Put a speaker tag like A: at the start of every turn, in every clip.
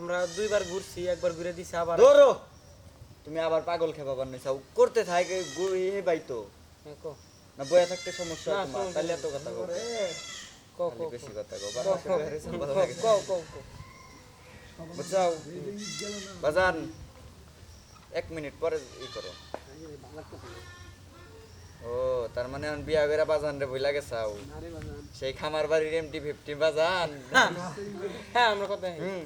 A: আমরা দুইবার ঘুরছি একবার ঘুরে দিছি আবার
B: ধরো। তুমি আবার পাগল খেপাবার নিয়ে চাও। করতে থাকে হে বাই তো।
A: হ্যাঁ,
B: না বয়া থাকতে সমস্যা
A: না,
B: তোমার। তাহলে এত কথা কও।
A: কও
B: বেশি কথা কও।
A: কও, কও,
B: বের
A: কও,
B: বাজান এক মিনিট পরে ই করো। ও তার মানে এখন বিয়া করে বাজান রে বইলা গেছাও। সেই খামার বাড়ির এমটি ফিফটি বাজান।
A: হ্যাঁ আমরা কথা
B: হুম।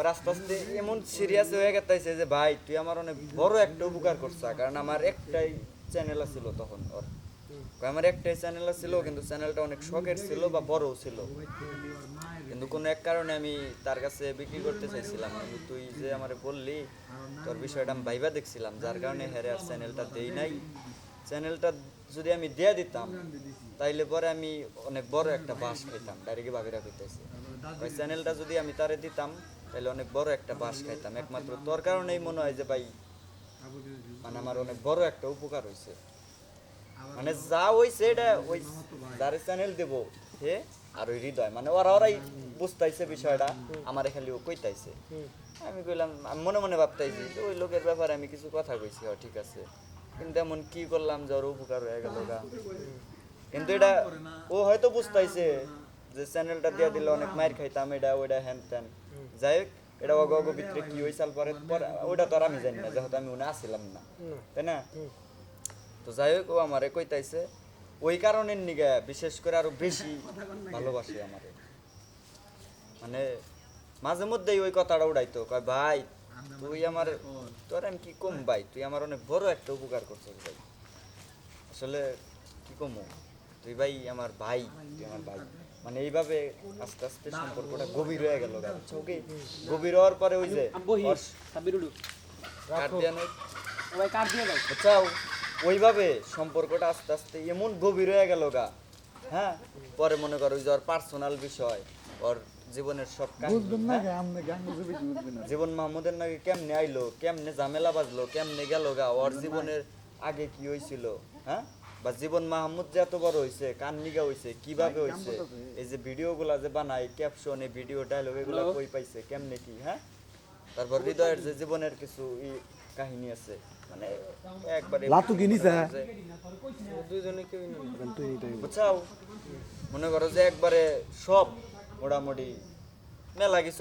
B: পরে আস্তে আস্তে এমন সিরিয়াস হয়ে গেছে যে ভাই তুই আমার অনেক বড় একটা উপকার করছ। কারণ আমার একটাই চ্যানেল ছিল তখন ওর। আমার একটাই চ্যানেল ছিল কিন্তু চ্যানেলটা অনেক শখের ছিল বা বড়ও ছিল। কিন্তু কোনো এক কারণে আমি তার কাছে বিক্রি করতে চাইছিলাম। কিন্তু তুই যে আমারে বললি তোর বিষয়টা আমি ভাইবা দেখছিলাম। যার কারণে হ্যারে আর চ্যানেলটা দেই নাই। চ্যানেলটা যদি আমি দিয়ে দিতাম তাইলে পরে আমি অনেক বড় একটা বাস খাইতাম ডাইরেক্ট ভাবিরা কইতেছি। ওই চ্যানেলটা যদি আমি তারে দিতাম তাহলে অনেক বড় একটা বাস খাইতাম, একমাত্র। তোর কারণেই মনে হয় যে, ভাই মানে আমার অনেক বড় একটা উপকার হয়েছে মানে যা হইছে এটা ওই যার চ্যানেল দেব হে আর ওই হৃদয়। মানে ওরা ওরাই বুঝতাইছে বিষয়টা, আমার খালি ও কইতাইছে। আমি কইলাম, আমি মনে মনে ভাবতাইছি যে, ওই লোকের ব্যাপারে আমি কিছু কথা কইছি ঠিক আছে। কিন্তু এমন কি করলাম যে, ওর উপকার হয়ে গেল কিন্তু এটা ও হয়তো বুঝতাইছে যে চ্যানেলটা দিয়ে দিলে অনেক মাইর খাইতাম এটা ওইটা হ্যান ত্যান যাই হোক এটা অগ অগ ভিতরে কি হয়েছাল পরে পরে ওইটা তো আর আমি জানি না যেহেতু আমি উনি আসছিলাম না। তাই না? তো যাই হোক ও আমারে কইতাইছে ওই কারণের নিগে বিশেষ করে আরও বেশি ভালোবাসে আমারে। মানে মাঝে মধ্যেই ওই কথাটা উড়াইতো কয় ভাই তুই আমার তোর আমি কি কম ভাই? তুই আমার অনেক বড় একটা উপকার করছিস ভাই। আসলে কি কমু? তুই ভাই আমার ভাই তুই আমার ভাই। মানে এইভাবে আস্তে আস্তে সম্পর্কটা গভীর হয়ে গেল ওকে গভীর হওয়ার পরে ওই যে বুঝছাও ওইভাবে সম্পর্কটা আস্তে আস্তে এমন গভীর হয়ে গেল গা। হ্যাঁ? পরে মনে করো ওই যে ওর পার্সোনাল বিষয় ওর জীবনের সব হ্যাঁ? জীবন মাহমুদের নাকি কেমনে আইলো কেমনে ঝামেলা বাজলো কেমনে গেল গা? ওর জীবনের আগে কি হয়েছিল হ্যাঁ? বা জীবন মাহমুদ যে এত বড় হয়েছে কান নিগা হয়েছে কীভাবে হয়েছে এই যে ভিডিও গুলা যে বানায় ক্যাপশন এই ভিডিও ডায়লগ এগুলা কই পাইছে কেমনে কি হ্যাঁ? তারপর হৃদয়ের যে জীবনের কিছু ই কাহিনী আছে মানে একবারে
C: লাতু কি নিছে?
A: দুইজনে কেউ
B: বুঝছাও? মনে করো যে একবারে সব মোটামুটি মেলা কিছু